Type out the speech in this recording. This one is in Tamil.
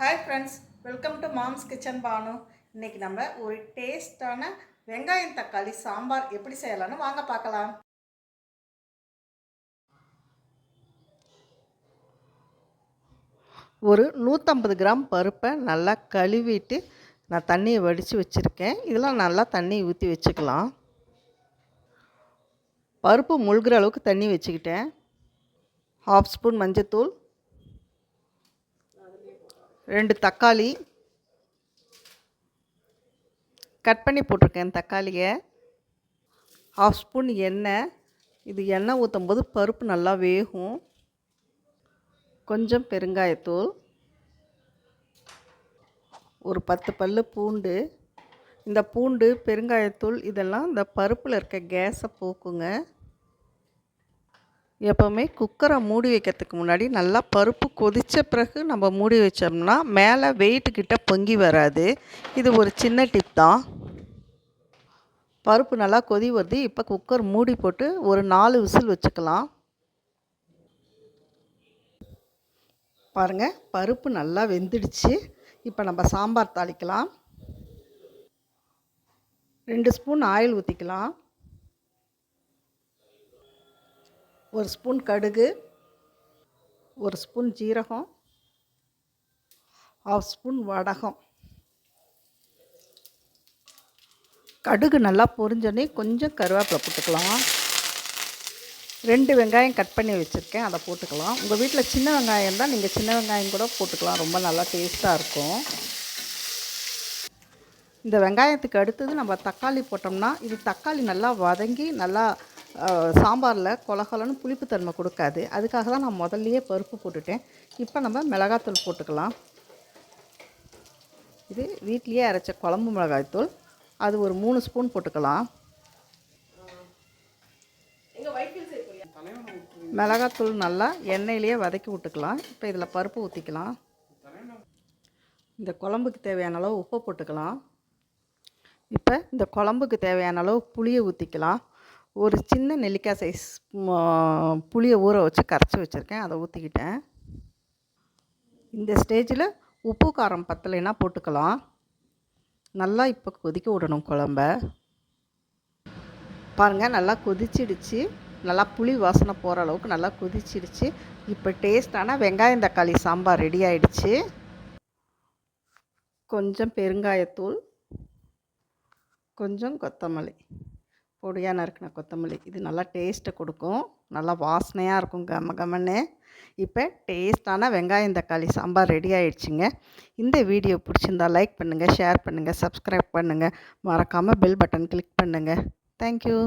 Hi friends welcome to mom's kitchen Banu இன்னைக்கு நம்ம ஒரு டேஸ்டான வெங்காயம் தக்காளி சாம்பார் எப்படி செய்யலாம்னு வாங்க பார்க்கலாம். ஒரு நூற்றம்பது கிராம் பருப்பை நல்லா கழுவிட்டு நான் தண்ணியை வடித்து வச்சுருக்கேன். இதெல்லாம் நல்லா தண்ணி ஊற்றி வச்சுக்கலாம். பருப்பு முழுகிற அளவுக்கு தண்ணி வச்சுக்கிட்டேன். ஹாஃப் ஸ்பூன் மஞ்சத்தூள் ரெண்டு தக்காளி. கட் பண்ணி போட்டிருக்கேன் தக்காளியை. ஹாஃப் ஸ்பூன் எண்ணெய். இது எண்ணெய் ஊற்றும் போது பருப்பு நல்லா வேகும். கொஞ்சம் பெருங்காயத்தூள். ஒரு பத்து பல் பூண்டு. இந்த பூண்டு பெருங்காயத்தூள் இதெல்லாம் இந்த பருப்பில் இருக்க கேஸை போக்குங்க. எப்போவுமே குக்கரை மூடி வைக்கிறதுக்கு முன்னாடி நல்லா பருப்பு கொதித்த பிறகு நம்ம மூடி வச்சோம்னா மேலே வெயிட்டுக்கிட்ட பொங்கி வராது. இது ஒரு சின்ன டிப் தான். பருப்பு நல்லா கொதி வருது. இப்போ குக்கர் மூடி போட்டு ஒரு நாலு விசில் வச்சுக்கலாம். பாருங்கள் பருப்பு நல்லா வெந்துடுச்சு. இப்போ நம்ம சாம்பார் தாளிக்கலாம். ரெண்டு ஸ்பூன் ஆயில் ஊற்றிக்கலாம் ஒரு ஸ்பூன் கடுகு ஒரு ஸ்பூன் ஜீரகம் ஹாஃப் ஸ்பூன் வடகம். கடுகு நல்லா பொரிஞ்சோடனே கொஞ்சம் கருவேப்பிலை போட்டுக்கலாம். ரெண்டு வெங்காயம் கட் பண்ணி வச்சுருக்கேன் அதை போட்டுக்கலாம். உங்கள் வீட்டில் சின்ன வெங்காயம் தான் நீங்கள் சின்ன வெங்காயம் கூட போட்டுக்கலாம் ரொம்ப நல்லா டேஸ்ட்டாக இருக்கும். இந்த வெங்காயத்துக்கு அடுத்தது நம்ம தக்காளி போட்டோம்னா இது தக்காளி நல்லா வதங்கி நல்லா சாம்பாரில் கொலகலன்னு புளிப்புத்தன்மை கொடுக்காது. அதுக்காக தான் நான் முதல்லையே பருப்பு போட்டுட்டேன். இப்போ நம்ம மிளகாத்தூள் போட்டுக்கலாம். இது வீட்லேயே அரைச்ச குழம்பு மிளகாய்த்தூள். அது ஒரு மூணு ஸ்பூன் போட்டுக்கலாம். மிளகாத்தூள் நல்லா எண்ணெயிலேயே வதக்கி விட்டுக்கலாம். இப்போ இதில் பருப்பு ஊற்றிக்கலாம் இந்த குழம்புக்கு தேவையான அளவு உப்பை போட்டுக்கலாம். இப்போ இந்த குழம்புக்கு தேவையான அளவு புளியை ஊற்றிக்கலாம் ஒரு சின்ன நெல்லிக்காய் சைஸ் புளியை ஊற வச்சு கரைச்சி வச்சுருக்கேன். அதை ஊற்றிக்கிட்டேன் இந்த ஸ்டேஜில் உப்பு காரம் பத்தலைன்னா போட்டுக்கலாம். நல்லா இப்போ கொதிக்க விடணும் குழம்ப. பாருங்கள் நல்லா கொதிச்சிடுச்சு. நல்லா புளி வாசனை போகிற அளவுக்கு நல்லா கொதிச்சிடுச்சு. இப்போ டேஸ்டான வெங்காயம் தக்காளி சாம்பார் ரெடி ஆயிடுச்சு. கொஞ்சம் பெருங்காயத்தூள் கொஞ்சம் கொத்தமல்லி. பொடியாக நறுக்கின கொத்தமல்லி. இது நல்லா டேஸ்ட்டை கொடுக்கும். நல்லா வாசனையாக இருக்கும் கம கமன்னு. இப்போ டேஸ்ட்டான வெங்காயம் தக்காளி சாம்பார் ரெடி ஆகிடுச்சிங்க இந்த வீடியோ பிடிச்சிருந்தா லைக் பண்ணுங்கள் ஷேர் பண்ணுங்கள் சப்ஸ்கிரைப் பண்ணுங்கள் மறக்காமல் பெல் பட்டன் கிளிக் பண்ணுங்கள் தேங்க்யூ